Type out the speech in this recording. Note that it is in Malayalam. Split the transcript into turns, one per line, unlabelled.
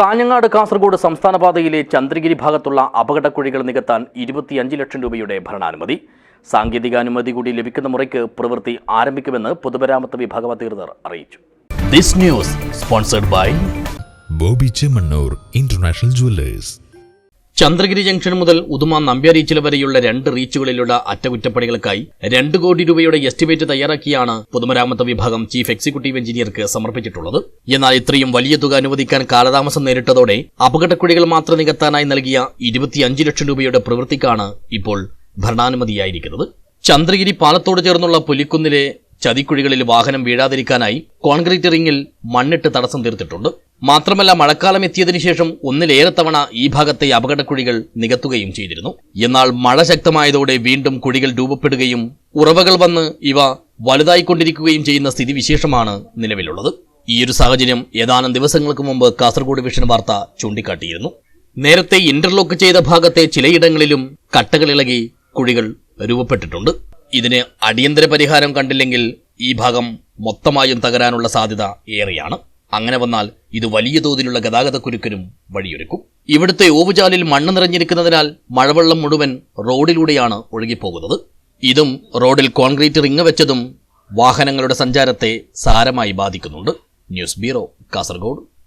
കാഞ്ഞങ്ങാട് കാസർഗോഡ് സംസ്ഥാന പാതയിലെ ചന്ദ്രഗിരി ഭാഗത്തുള്ള അപകടക്കുഴികൾ നികത്താൻ ഇരുപത്തിയഞ്ച് ലക്ഷം രൂപയുടെ ഭരണാനുമതി. സാങ്കേതികാനുമതി കൂടി ലഭിക്കുന്ന മുറയ്ക്ക് പ്രവൃത്തി ആരംഭിക്കുമെന്ന് പൊതുമരാമത്ത് വിഭാഗം അധികൃതർ അറിയിച്ചു. This news sponsored by
Bobby Chemmanur international jewellers.
Chandragiri junction മുതൽ ഉദുമ നമ്പ്യാരീച്ചിൽ വരെയുള്ള രണ്ട് റീച്ചുകളിലുള്ള അറ്റകുറ്റപ്പണികൾക്കായി രണ്ട് കോടി രൂപയുടെ എസ്റ്റിമേറ്റ് തയ്യാറാക്കിയാണ് പൊതുമരാമത്ത് വിഭാഗം ചീഫ് എക്സിക്യൂട്ടീവ് എഞ്ചിനീയർക്ക് സമർപ്പിച്ചിട്ടുള്ളത്. എന്നാൽ ഇത്രയും വലിയ തുക അനുവദിക്കാൻ കാലതാമസം നേരിട്ടതോടെ അപകടക്കുഴികൾ മാത്രം നികത്താനായി നൽകിയ ഇരുപത്തിയഞ്ച് ലക്ഷം രൂപയുടെ പ്രവൃത്തിക്കാണ് ഇപ്പോൾ ഭരണാനുമതിയായിരിക്കുന്നത്. ചന്ദ്രഗിരി പാലത്തോട് ചേർന്നുള്ള പുലിക്കുന്നിലെ ചതിക്കുഴികളിൽ വാഹനം വീഴാതിരിക്കാനായി കോൺക്രീറ്റ് റിംഗിൽ മണ്ണിട്ട് തടസ്സം തീർത്തിട്ടുണ്ട്. മാത്രമല്ല മഴക്കാലം എത്തിയതിനു ശേഷം ഒന്നിലേറെ തവണ ഈ ഭാഗത്തെ അപകടക്കുഴികൾ നികത്തുകയും ചെയ്തിരുന്നു. എന്നാൽ മഴ ശക്തമായതോടെ വീണ്ടും കുഴികൾ രൂപപ്പെടുകയും ഉറവകൾ വന്ന് ഇവ വലുതായിക്കൊണ്ടിരിക്കുകയും ചെയ്യുന്ന സ്ഥിതിവിശേഷമാണ് നിലവിലുള്ളത്. ഈ ഒരു സാഹചര്യം ഏതാനും ദിവസങ്ങൾക്ക് മുമ്പ് കാസർഗോഡ് വിഷൻ വാർത്ത ചൂണ്ടിക്കാട്ടിയിരുന്നു. നേരത്തെ ഇന്റർലോക്ക് ചെയ്ത ഭാഗത്തെ ചിലയിടങ്ങളിലും കട്ടകളിളകി കുഴികൾ രൂപപ്പെട്ടിട്ടുണ്ട്. ഇതിന് അടിയന്തര പരിഹാരം കണ്ടില്ലെങ്കിൽ ഈ ഭാഗം മൊത്തമായും തകരാനുള്ള സാധ്യത ഏറെയാണ്. അങ്ങനെ വന്നാൽ ഇത് വലിയ തോതിലുള്ള ഗതാഗതക്കുരുക്കിനും വഴിയൊരുക്കും. ഇവിടുത്തെ ഓവുചാലിൽ മണ്ണ് നിറഞ്ഞിരിക്കുന്നതിനാൽ മഴവെള്ളം മുഴുവൻ റോഡിലൂടെയാണ് ഒഴുകിപ്പോകുന്നത്. ഇതും റോഡിൽ കോൺക്രീറ്റ് റിങ് വെച്ചതും വാഹനങ്ങളുടെ സഞ്ചാരത്തെ സാരമായി ബാധിക്കുന്നുണ്ട്. News bureau Kasaragod.